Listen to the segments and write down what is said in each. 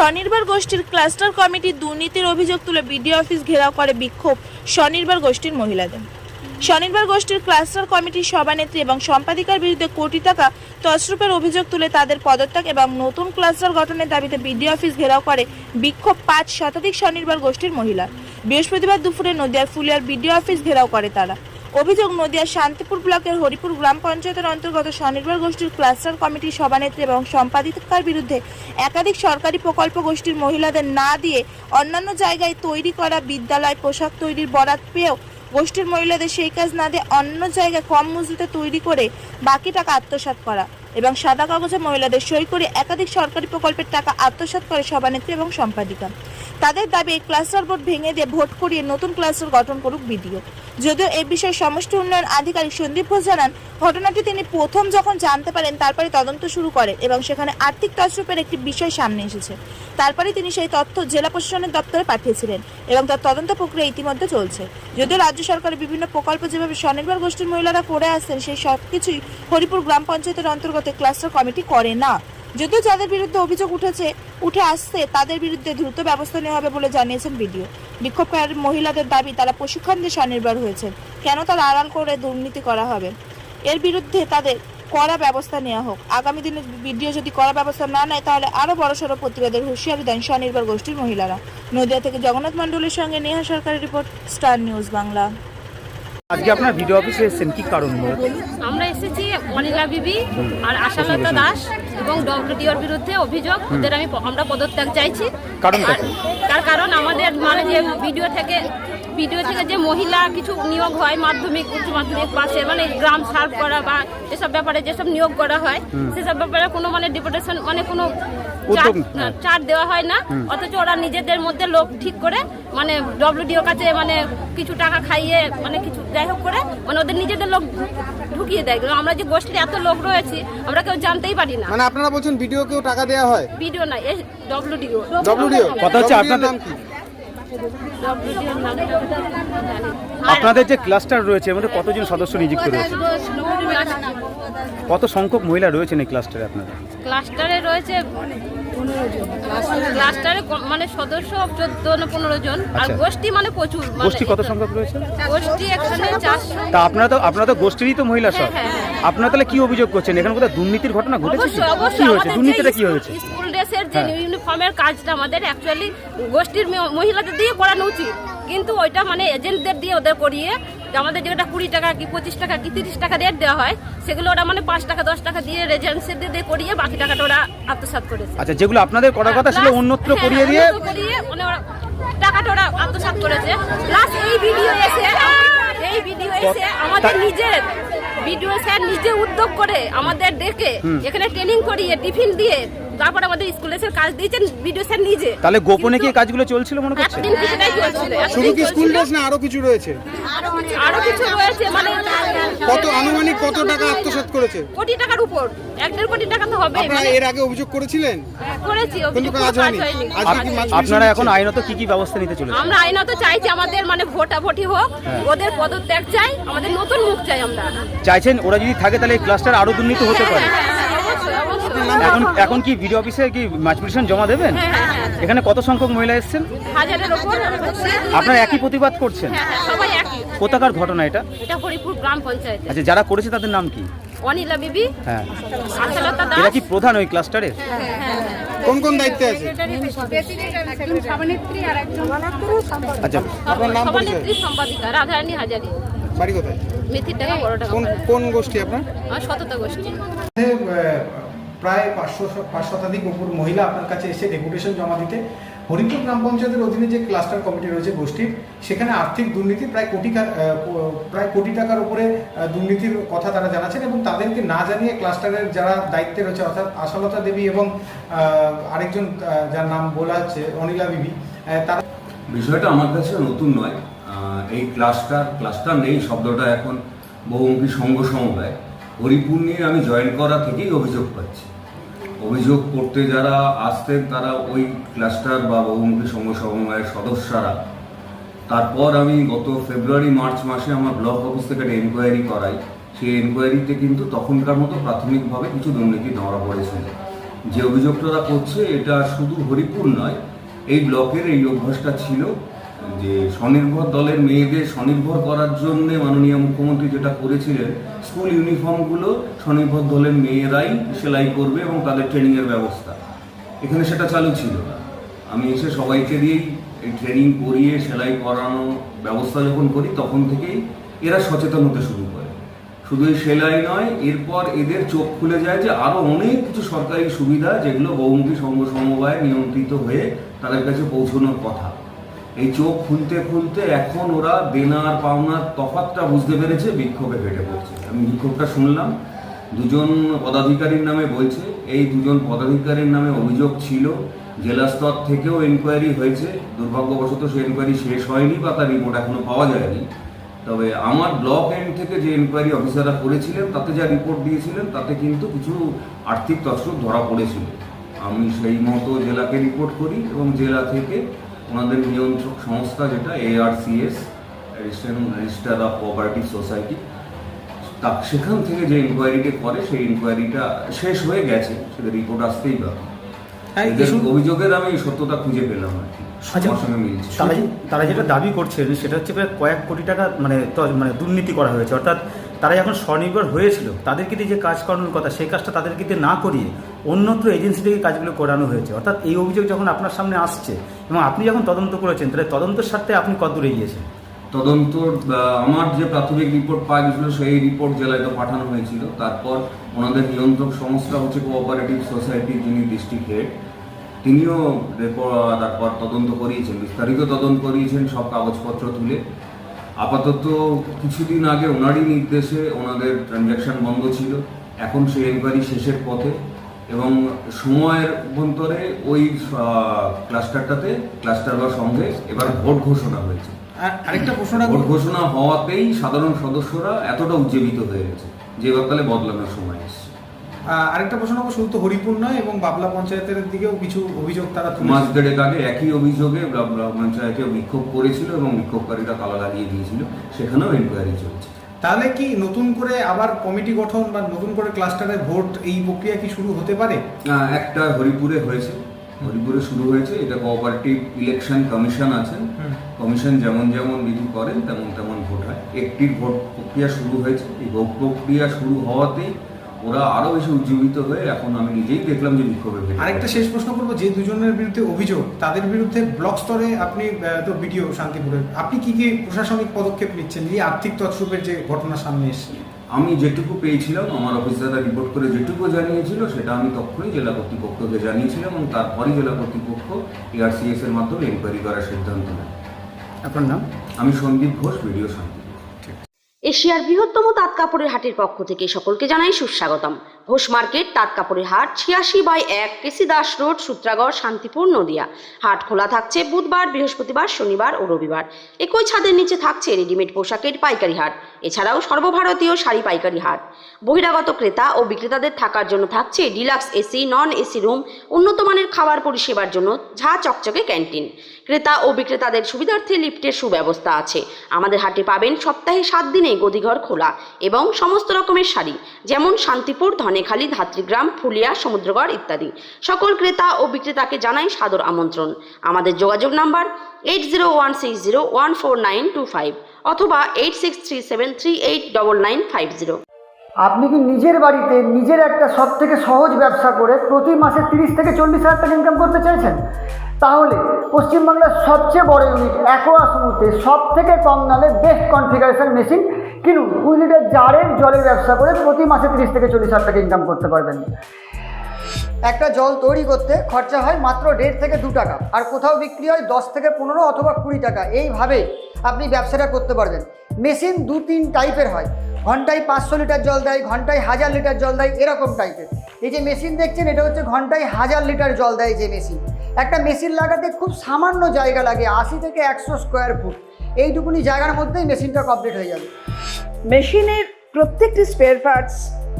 স্বনির্ভর গোষ্ঠীর ক্লাস্টার কমিটির দুর্নীতির অভিযোগ তুলে বিডিও অফিস ঘেরাও করে বিক্ষোভ স্বনির্ভর গোষ্ঠীর মহিলাদের। স্বনির্ভর গোষ্ঠীর ক্লাস্টার কমিটির সভানেত্রী এবং সম্পাদিকার বিরুদ্ধে কোটি টাকা তসরূপের অভিযোগ তুলে তাদের পদত্যাগ এবং নতুন ক্লাস্টার গঠনের দাবিতে বিডিও অফিস ঘেরাও করে বিক্ষোভ পাঁচ শতাধিক স্বনির্ভর গোষ্ঠীর মহিলা। বৃহস্পতিবার দুপুরে নদিয়ার ফুলিয়ার বিডিও অফিস ঘেরাও করে তারা। অভিযোগ নদিয়ার শান্তিপুর ব্লকের হরিপুর গ্রাম পঞ্চায়েতের অন্তর্গত স্বনির্ভর গোষ্ঠীর ক্লাস্টার কমিটির সভানেত্রী এবং সম্পাদিকার বিরুদ্ধে একাধিক সরকারি প্রকল্প গোষ্ঠীর মহিলাদের না দিয়ে অন্যান্য জায়গায় তৈরি করা বিদ্যালয়, পোশাক তৈরির বরাত পেয়েও গোষ্ঠীর মহিলাদের সেই কাজ না দিয়ে অন্য জায়গায় কম মজুরিতে তৈরি করে বাকি টাকা আত্মসাৎ করা এবং সাদা কাগজে মহিলাদের সই করে একাধিক সরকারি প্রকল্পের টাকা আত্মসাৎ করে সভানেত্রী এবং সম্পাদিকা। তাদের দাবি ক্লাস্টার বোর্ড ভেঙে দিয়ে ভোট করিয়ে নতুন ক্লাস্টার গঠন করুক বিডিও। যদিও এই বিষয়ে সমষ্টি উন্নয়ন আধিকারিক সন্দীপ ঘোষ জানান, ঘটনাটি তিনি প্রথম যখন জানতে পারেন, তারপরে তদন্ত শুরু করেন এবং সেখানে আর্থিক তছরূপের একটি বিষয় সামনে এসেছে। তারপরে তিনি সেই তথ্য জেলা প্রশাসনের দপ্তরে পাঠিয়েছিলেন এবং তার তদন্ত প্রক্রিয়া ইতিমধ্যে চলছে। যদিও রাজ্য সরকারের বিভিন্ন প্রকল্প যেভাবে স্বনির্ভর গোষ্ঠীর মহিলারা করে আসছেন, সেই সব কিছুই হরিপুর গ্রাম পঞ্চায়েতের অন্তর্গত ক্লাস্টার কমিটি করে না। যদিও যাদের বিরুদ্ধে অভিযোগ উঠেছে, উঠে আসছে, তাদের বিরুদ্ধে দ্রুত ব্যবস্থা নেওয়া হবে বলে জানিয়েছেন বিডিও। বিক্ষোভকারী মহিলাদের দাবি, তারা প্রশিক্ষণ দিয়ে স্বনির্ভর হয়েছেন। কেন তারা আড়াল করে দুর্নীতি করা হবে? এর বিরুদ্ধে তাদের কড়া ব্যবস্থা নেওয়া হোক। আগামী দিনে বিডিও যদি কড়া ব্যবস্থা না নেয়, তাহলে আরও বড়সড় প্রতিবাদের হুঁশিয়ারি দেন স্বনির্ভর গোষ্ঠীর মহিলারা। নদিয়া থেকে জগন্নাথ মণ্ডলের সঙ্গে নেহা সরকারের রিপোর্ট, স্টার নিউজ বাংলা। আজকে আপনার ভিডিও অফিসে এসেছেন কি কারণ আমরা এসেছি অনিলা বিবি আর আশালতা দাস এবং ডব্লিউডিওর বিরুদ্ধে অভিযোগ ওদের আমি আমরা পদত্যাগ চাইছি। কারণটা তার কারণ আমাদের মানে যে ভিডিও থেকে ভিডিও থেকে যে মহিলা কিছু নিয়োগ হয় মাধ্যমিক উচ্চ মাধ্যমিক পাশে মানে গ্রাম সার্ভ করা বা এসব ব্যাপারে যেসব নিয়োগ করা হয় সেসব ব্যাপারে কোনো মানে ডিপুটেশন মানে কোনো হ্যাঁ। চার্ট দেওয়া হয় না অথচ ওরা নিজেদের মধ্যে লোক ঠিক করে মানে ডব্লিউডিও কাছে মানে কিছু টাকা খাইয়ে মানে কিছু যাই হোক করে মানে ওদের নিজেদের লোক ঢুকিয়ে দেয়। আমরা যে গোষ্ঠীর এত লোক রয়েছি আমরা কেউ জানতেই পারি না। মানে আপনারা বলছেন ভিডিওকেও টাকা দেওয়া হয়? ভিডিও না এ ডব্লিউডিও ডব্লিউডিও কথা হচ্ছে আপনাদের- আপনাদের যে ক্লাস্টার রয়েছে আমাদের কতজন সদস্য নিযুক্ত রয়েছে? কত সংখ্যক মহিলা রয়েছেন এই ক্লাস্টারে আপনাদের? ক্লাস্টারে রয়েছে ক্লাস্টারে মানে সদস্য চোদ্দ না পনেরো জন আর আচ্ছা। গোষ্ঠী মানে প্রচুর মানে গোষ্ঠী কত সংখ্যক রয়েছে? গোষ্ঠী এখানে চারশো। তা আপনারা তো আপনারা তো গোষ্ঠীরই তো মহিলা সব। হ্যাঁ, হ্যাঁ। আপনারা তাহলে কি অভিযোগ করছেন? এখানে কোথাও দুর্নীতির ঘটনা ঘটেছে কি? হয়েছে? দুর্নীতিটা কি হয়েছে? স্কুল ড্রেসের যে হ্যাঁ। ইউনিফর্মের কাজটা আমাদের অ্যাকচুয়ালি গোষ্ঠীর মহিলাদের দিয়ে করানো উচিত। কিন্তু ওইটা মানে এজেন্টদের দিয়ে ওদের করিয়ে যে আমাদের যেটা কুড়ি টাকা কি পঁচিশ টাকা কি তিরিশ টাকা রেট দেওয়া হয় সেগুলো ওরা মানে পাঁচ টাকা দশ টাকা দিয়ে এজেন্সিদের দিয়ে করিয়ে বাকি টাকাটা ওরা আত্মসাৎ করেছে। আচ্ছা যেগুলো আপনাদের করার কথা Plus- অন্যত্র হ্যাঁ, করিয়ে দিয়ে করিয়ে মানে ওরা টাকাটা ওরা আত্মসাৎ করেছে। প্লাস এই ভিডিও এসে এই ভিডিও এসে আমাদের নিজের ভিডিও স্যার নিজে উদ্যোগ করে আমাদের ডেকে এখানে ট্রেনিং করিয়ে টিফিন দিয়ে তারপর আমাদের স্কুলে এসে কাজ দিয়েছেন ভিডিও স্যার নিজে। তাহলে গোপনে কি এই কাজগুলো চলছিল মনে করছেন এতদিন কিছুটাই চলছিল শুধু কি স্কুল ড্রেস না আরও কিছু রয়েছে? আরও কিছু রয়েছে মানে কত আনুমানিক কত টাকা আত্মসাৎ করেছে? কোটি টাকার উপর এক দেড় কোটি টাকা তো হবে আপনারা এর আগে অভিযোগ করেছিলেন? করেছি কিন্তু কাজ হয়নি। আপনারা এখন আইনত কি কি ব্যবস্থা নিতে চলেছেন? আমরা আইনত চাইছি আমাদের মানে ভোটা ভোটাভুটি হোক হ্যাঁ। ওদের পদত্যাগ চাই আমাদের নতুন মুখ চাই আমরা। চাইছেন ওরা যদি থাকে তাহলে এই ক্লাস্টার আরও দুর্নীতি হতে পারে। হ্যাঁ, হ্যাঁ, অবশ্যই, অবশ্যই। এখন এখন কি ভিডিও অফিসে কি মাছ পিটিশন জমা দেবেন? হ্যাঁ, হ্যাঁ, হ্যাঁ। এখানে কত সংখ্যক মহিলা এসেছেন? হাজারের আপনারা একই প্রতিবাদ করছেন? হ্যাঁ, হ্যাঁ, সবাই একই। কোথাকার ঘটনা এটা? এটা হরিপুর গ্রাম পঞ্চায়েত। আচ্ছা যারা করেছে তাদের নাম কি? অনিলা বিবি হ্যাঁ। আশালতা এরা দাস কি প্রধান ওই ক্লাস্টারের? কোন কোন দায়িত্বে আছে? আচ্ছা আপনার নাম সম্পাদিকা রাধারানী হাজারি। বাড়ি কোথায়? মেথির টাকা বড় টাকা। কোন কোন গোষ্ঠী আপনার? আমার সততা গোষ্ঠী। প্রায় পাঁচশো পাঁচ শতাধিক উপর মহিলা আপনার কাছে এসে ডেপুটেশন জমা দিতে। হরিপুর গ্রাম পঞ্চায়েতের অধীনে যে ক্লাস্টার কমিটি রয়েছে গোষ্ঠীর, সেখানে আর্থিক দুর্নীতি প্রায় কোটি প্রায় কোটি টাকার উপরে দুর্নীতির কথা তারা জানাচ্ছেন এবং তাদেরকে না জানিয়ে ক্লাস্টারের যারা দায়িত্বে রয়েছে, অর্থাৎ আশালতা দেবী এবং আরেকজন যার নাম বলা হচ্ছে অনিলা বিবি তারা বিষয়টা আমার কাছে নতুন নয়। এই ক্লাস্টার ক্লাস্টার নেই, শব্দটা এখন বহুমুখী সংঘ সমবায়। হরিপুর নিয়ে আমি জয়েন করা থেকেই অভিযোগ পাচ্ছি। অভিযোগ করতে যারা আসতেন, তারা ওই ক্লাস্টার বা বহুমুখী সংঘ সমবায়ের সদস্যরা। তারপর আমি গত ফেব্রুয়ারি মার্চ মাসে আমার ব্লক অফিস থেকে একটা এনকোয়ারি করাই। সেই এনকোয়ারিতে কিন্তু তখনকার মতো প্রাথমিকভাবে কিছু দুর্নীতি ধরা পড়েছিল। যে অভিযোগটা করছে, এটা শুধু হরিপুর নয়, এই ব্লকের এই অভ্যাসটা ছিল যে স্বনির্ভর দলের মেয়েদের স্বনির্ভর করার জন্য মাননীয় মুখ্যমন্ত্রী যেটা করেছিলেন, স্কুল ইউনিফর্মগুলো স্বনির্ভর দলের মেয়েরাই সেলাই করবে এবং তাদের ট্রেনিংয়ের ব্যবস্থা। এখানে সেটা চালু ছিল। না আমি এসে সবাইকে দিয়েই এই ট্রেনিং করিয়ে, সেলাই করানো ব্যবস্থা যখন করি, তখন থেকেই এরা সচেতন হতে শুরু করে। শুধু এই সেলাই নয়, এরপর এদের চোখ খুলে যায় যে আরও অনেক কিছু সরকারি সুবিধা যেগুলো বহুমুখী সংঘ সমবায় নিয়ন্ত্রিত হয়ে তাদের কাছে পৌঁছানোর কথা। এই চোখ খুলতে খুলতে এখন ওরা দেনার, পাওনার তফাতটা বুঝতে পেরেছে, বিক্ষোভে ফেটে পড়ছে। আমি বিক্ষোভটা শুনলাম। দুজন পদাধিকারীর নামে বলছে, এই দুজন পদাধিকারীর নামে অভিযোগ ছিল। জেলা স্তর থেকেও এনকোয়ারি হয়েছে। দুর্ভাগ্যবশত সেই এনকোয়ারি শেষ হয়নি বা তার রিপোর্ট এখনও পাওয়া যায়নি। তবে আমার ব্লক এন্ড থেকে যে এনকোয়ারি অফিসাররা করেছিলেন, তাতে যা রিপোর্ট দিয়েছিলেন, তাতে কিন্তু কিছু আর্থিক তছরূপ ধরা পড়েছিল। আমি সেই মতো জেলাকে রিপোর্ট করি এবং জেলা থেকে ওনাদের নিয়ন্ত্রক সংস্থা যেটা ARCS register of cooperative society তা সেখান থেকে যে ইনকোয়ারিটা করে সেই ইনকোয়ারিটা শেষ হয়ে গেছে সেটা রিপোর্ট আসতেই পারে অভিযোগের আমি সত্যতা খুঁজে পেলাম আর কি আচ্ছা, তারা যেটা দাবি করছেন সেটা হচ্ছে প্রায় কয়েক কোটি টাকা মানে মানে দুর্নীতি করা হয়েছে। অর্থাৎ তারা যখন স্বনির্ভর হয়েছিল, তাদেরকে দিয়ে যে কাজ করানোর কথা, সেই কাজটা তাদেরকে দিয়ে না করিয়ে অন্যত্র এজেন্সি থেকে কাজগুলো করানো হয়েছে। অর্থাৎ এই অভিযোগ যখন আপনার সামনে আসছে এবং আপনি যখন তদন্ত করেছেন, তাহলে তদন্তের স্বার্থে আপনি কত দূরে গিয়েছেন? তদন্ত আমার যে প্রাথমিক রিপোর্ট পাওয়া গেছিল, সেই রিপোর্ট জেলায় তো পাঠানো হয়েছিল। তারপর ওনাদের নিয়ন্ত্রক সংস্থা হচ্ছে কোঅপারেটিভ সোসাইটির যিনি ডিস্ট্রিক্ট হেড তিনিও রেপো- তারপর তদন্ত করিয়েছেন, বিস্তারিত তদন্ত করিয়েছেন, সব কাগজপত্র তুলে। আপাতত কিছুদিন আগে ওনারই নির্দেশে ওনাদের ট্রানজ্যাকশান বন্ধ ছিল। এখন সেই এনকোয়ারি শেষের পথে এবং সময়ের অভ্যন্তরে ওই ক্লাস্টারটাতে ক্লাস্টার বা সঙ্গে এবার ভোট ঘোষণা হয়েছে। আর আরেকটা ঘোষণা ভোট ঘোষণা হওয়াতেই সাধারণ সদস্যরা এতটা উজ্জীবিত হয়ে গেছে যে এবারকালে বদলানোর সময় আরেকটা প্রশ্ন রাখব শুধু তো হরিপুর নয় এবং বাবলা পঞ্চায়েতের দিকেও কিছু অভিযোগ তারা। মাস দেড়েক আগে একই অভিযোগে ব্লক পঞ্চায়েতে বিক্ষোভ করেছিল এবং বিক্ষোভকারীরা তালা লাগিয়ে দিয়েছিল। সেখানেও এনকোয়ারি চলছে। তাহলে কি নতুন করে আবার কমিটি গঠন বা নতুন করে ক্লাস্টারে ভোট এই প্রক্রিয়া কি শুরু হতে পারে? একটা হরিপুরে হয়েছে। হরিপুরে শুরু হয়েছে। এটা কোঅপারেটিভ ইলেকশন কমিশন আছেন। কমিশন যেমন যেমন বিধি করেন তেমন তেমন ভোট হয়। একটি ভোট প্রক্রিয়া শুরু হয়েছে। এই ভোট প্রক্রিয়া শুরু হওয়াতেই ওরা আরও বেশি উজ্জীবিত হয়ে এখন আমি নিজেই দেখলাম যে বিক্ষোভে আরেকটা শেষ প্রশ্ন করব যে দুজনের বিরুদ্ধে অভিযোগ তাদের বিরুদ্ধে ব্লক স্তরে আপনি তো বিডিও শান্তিপুরের আপনি কি কি প্রশাসনিক পদক্ষেপ নিচ্ছেন? এই আর্থিক তৎসরূপের যে ঘটনা সামনে এসেছে। আমি যেটুকু পেয়েছিলাম আমার অফিসাররা রিপোর্ট করে যেটুকু জানিয়েছিল সেটা আমি তখনই জেলা কর্তৃপক্ষকে জানিয়েছিলাম এবং তারপরেই জেলা কর্তৃপক্ষ এআরসিএস এর মাধ্যমে এনকোয়ারি করার সিদ্ধান্ত নেয়। আপনার নাম? আমি সন্দীপ ঘোষ ভিডিও শান্তি এশিয়ার বৃহত্তম তাঁত কাপড়ের হাটের পক্ষ থেকে সকলকে জানাই সুস্বাগতম। ঘোষ মার্কেট, তাঁত কাপড়ের হাট, ছিয়াশি বাই এক, কেসি দাস রোড, সূত্রাগড়, শান্তিপুর, নদিয়া। হাট খোলা থাকছে বুধবার, বৃহস্পতিবার, শনিবার ও রবিবার। একই ছাদের নিচে থাকছে রেডিমেড পোশাকের পাইকারি হাট। এছাড়াও সর্বভারতীয় শাড়ি পাইকারি হাট। বহিরাগত ক্রেতা ও বিক্রেতাদের থাকার জন্য থাকছে deluxe AC, non AC room, উন্নত মানের খাবার পরিষেবার জন্য ঝা চকচকে ক্যান্টিন। ক্রেতা ও বিক্রেতাদের সুবিধার্থে লিফটের সুব্যবস্থা আছে। আমাদের হাটে পাবেন সপ্তাহে সাত দিনে গদিঘর খোলা এবং সমস্ত রকমের শাড়ি, যেমন শান্তিপুর, ধনেখালি, ধাত্রীগ্রাম, ফুলিয়া, সমুদ্রগড় ইত্যাদি। সকল ক্রেতা ও বিক্রেতাকে জানাই সাদর আমন্ত্রণ। আমাদের যোগাযোগ number eight zero one six zero one four nine two five অথবা eight six three seven three eight double nine five zero. আপনি কি নিজের বাড়িতে নিজের একটা সব থেকে সহজ ব্যবসা করে প্রতি মাসে তিরিশ থেকে চল্লিশ হাজার টাকা ইনকাম করতে চাইছেন? তাহলে পশ্চিমবাংলার সবচেয়ে বড় ইউনিট অ্যাকোয়া স্মুথে সব থেকে কম দামে বেস্ট কনফিগারেশন মেশিন কিনুন। কুড়ি লিটার জারের জলের ব্যবসা করে প্রতি মাসে তিরিশ থেকে চল্লিশ হাজার টাকা ইনকাম করতে পারবেন। একটা জল তৈরি করতে খরচা হয় মাত্র দেড় থেকে দু টাকা, আর কোথাও বিক্রি হয় দশ থেকে পনেরো অথবা কুড়ি টাকা। এইভাবে আপনি ব্যবসাটা করতে পারবেন। মেশিন দু তিন টাইপের হয়। ঘন্টায় পাঁচশো লিটার জল দেয়, ঘন্টায় হাজার লিটার জল দেয়, এরকম টাইপের। এই যে মেশিন দেখছেন, এটা হচ্ছে ঘন্টায় হাজার লিটার জল দেয় যে মেশিন। একটা মেশিন লাগাতে খুব সামান্য জায়গা লাগে, আশি থেকে একশো স্কোয়ার ফুট। এইটুকুনি জায়গার মধ্যেই মেশিনটা কমপ্লিট হয়ে যাবে। মেশিনের প্রত্যেকটি স্পেয়ার পার্টস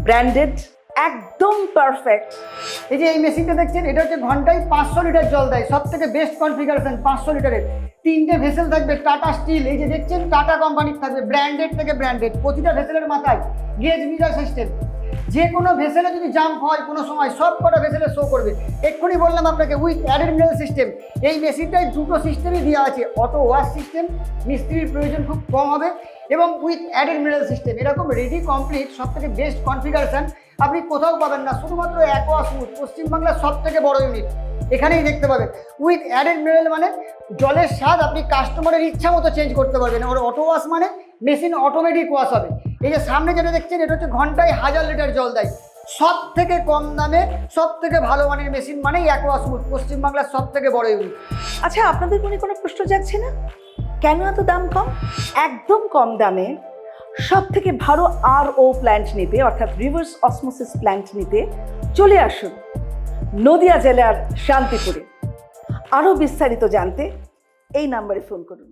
ব্র্যান্ডেড একদম পারফেক্ট এই যে এই মেশিনটা দেখছেন, এটা হচ্ছে ঘন্টায় পাঁচশো লিটার জল দেয়। সব থেকে বেস্ট কনফিগারেশন পাঁচশো লিটারের। তিনটে ভেসেল থাকবে টাটা স্টিল এই যে দেখছেন টাটা কোম্পানির থাকবে ব্র্যান্ডেড থেকে ব্র্যান্ডেড প্রতিটা ভেসেলের মাথায় গেজ মিটার সিস্টেম যে কোনো ভেসেলে যদি জাম্প হয়, কোনো সময় সব কটা ভেসেলে শো করবে। এক্ষুনি বললাম আপনাকে উইথ অ্যাডেড সিস্টেম এই মেশিনটাই দুটো সিস্টেমই দেওয়া আছে। অটো ওয়াশ সিস্টেম মিস্ত্রির প্রয়োজন খুব কম হবে, এবং উইথ অ্যাডেড মিনারেল সিস্টেম এরকম রেডি কমপ্লিট সব থেকে বেস্ট কনফিগারেশন আপনি কোথাও পাবেন না। শুধুমাত্র অ্যাকোয়া স্মুথ পশ্চিমবাংলার সব থেকে বড় ইউনিট এখানেই দেখতে পাবেন। উইথ অ্যাডেড মিনারেল মানে জলের স্বাদ আপনি কাস্টমারের ইচ্ছা মতো চেঞ্জ করতে পারবেন। ওর অটো ওয়াশ মানে মেশিন অটোমেটিক ওয়াশ হবে। এই যে সামনে যেটা দেখছেন, এটা হচ্ছে ঘন্টায় হাজার লিটার জল দেয়। সব থেকে কম দামে সব থেকে ভালো মানের মেশিন মানেই অ্যাকোয়া স্মুথ পশ্চিমবাংলার সব থেকে বড় ইউনিট আচ্ছা আপনাদের মনে কোনো প্রশ্ন যাচ্ছে না? কেন এত দাম কম? একদম কম দামে সব থেকে ভালো আর ও প্ল্যান্ট নিতে, অর্থাৎ রিভার্স অসমোসিস প্ল্যান্ট নিতে চলে আসুন নদিয়া জেলার শান্তিপুরে। আরও বিস্তারিত জানতে এই নাম্বারে ফোন করুন।